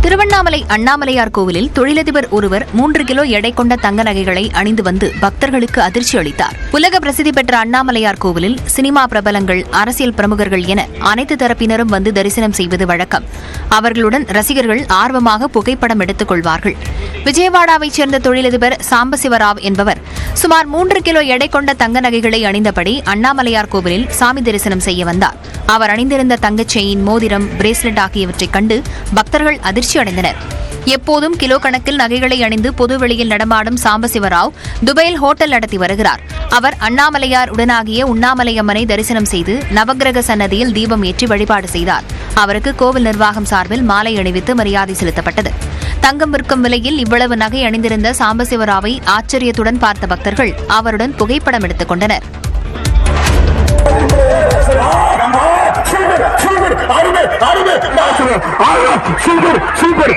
திருவண்ணாமலை அண்ணாமலையார் கோவிலில் தொழிலதிபர் ஒருவர் மூன்று கிலோ எடை கொண்ட தங்க நகைகளை அணிந்து வந்து பக்தர்களுக்கு அதிர்ச்சி அளித்தார். உலக பிரசித்தி பெற்ற அண்ணாமலையார் கோவிலில் சினிமா பிரபலங்கள் அரசியல் பிரமுகர்கள் என அனைத்து தரப்பினரும் வந்து தரிசனம் செய்வது வழக்கம். அவர்களுடன் ரசிகர்கள் ஆர்வமாக புகைப்படம் எடுத்துக் கொள்வார்கள். விஜயவாடாவைச் சேர்ந்த தொழிலதிபர் சாம்பசிவராவ் என்பவர் சுமார் மூன்று கிலோ எடை கொண்ட தங்க நகைகளை அணிந்தபடி அண்ணாமலையார் கோவிலில் சாமி தரிசனம் செய்ய வந்தார். அவர் அணிந்திருந்த தங்கச் செயின் மோதிரம் பிரேஸ்லெட் ஆகியவற்றைக் கண்டு பக்தர்கள் அதிர்ச்சி அடைந்தனர். எப்போதும் கிலோ கணக்கில் நகைகளை அணிந்து பொதுவெளியில் நடமாடும் சாம்பசிவராவ் துபாயில் ஹோட்டல் நடத்தி வருகிறார். அவர் அண்ணாமலையார் உடனாகிய உண்ணாமலையம்மனை தரிசனம் செய்து நவக்கிரக சன்னதியில் தீபம் ஏற்றி வழிபாடு செய்தார். அவருக்கு கோவில் நிர்வாகம் சார்பில் மாலை அணிவித்து மரியாதை செலுத்தப்பட்டது. தங்கம் விற்கும் விலையில் இவ்வளவு நகை அணிந்திருந்த சாம்பசிவராவை ஆச்சரியத்துடன் பார்த்த பக்தர்கள் அவருடன் புகைப்படம் எடுத்துக் கொண்டனர். சூப்பர் சூப்பர்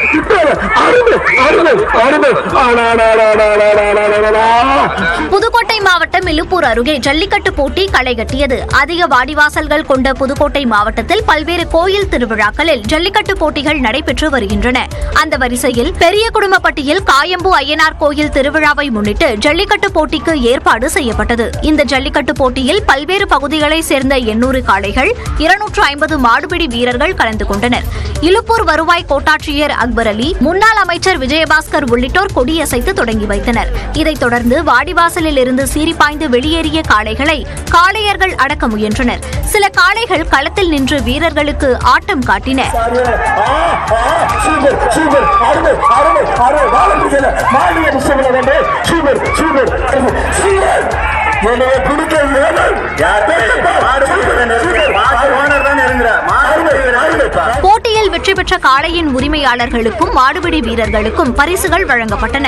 புதுக்கோட்டை மாவட்டம் இலுப்பூர் அருகே ஜல்லிக்கட்டு போட்டி களை கட்டியது. அதிக வாடிவாசல்கள் கொண்ட புதுக்கோட்டை மாவட்டத்தில் பல்வேறு கோயில் திருவிழாக்களில் ஜல்லிக்கட்டு போட்டிகள் நடைபெற்று வருகின்றன. அந்த வரிசையில் பெரிய குடும்பப்பட்டியில் காயம்பு ஐயனார் கோயில் திருவிழாவை முன்னிட்டு ஜல்லிக்கட்டு போட்டிக்கு ஏற்பாடு செய்யப்பட்டது. இந்த ஜல்லிக்கட்டு போட்டியில் பல்வேறு பகுதிகளைச் சேர்ந்த எண்ணூறு காளைகள் இருநூற்று ஐம்பது மாடுபிடி வீரர்கள் கலந்து கொண்டனர். இலுப்பூர் வருவாய் கோட்டாட்சியர் அக்பர் அலி முன்னாள் அமைச்சர் விஜயபாஸ்கர் உள்ளிட்டோர் கொடியசைத்து தொடங்கி வைத்தனர். இதைத் தொடர்ந்து வாடிவாசலில் இருந்து சீறிப்பாய்ந்து வெளியேறிய காளைகளை காளையர்கள் அடக்க முயன்றனர். சில காளைகள் களத்தில் நின்று வீரர்களுக்கு ஆட்டம் காட்டின. பெற்ற காளையின் உரிமையாளர்களுக்கும் மாடுபிடி வீரர்களுக்கும் பரிசுகள் வழங்கப்பட்டன.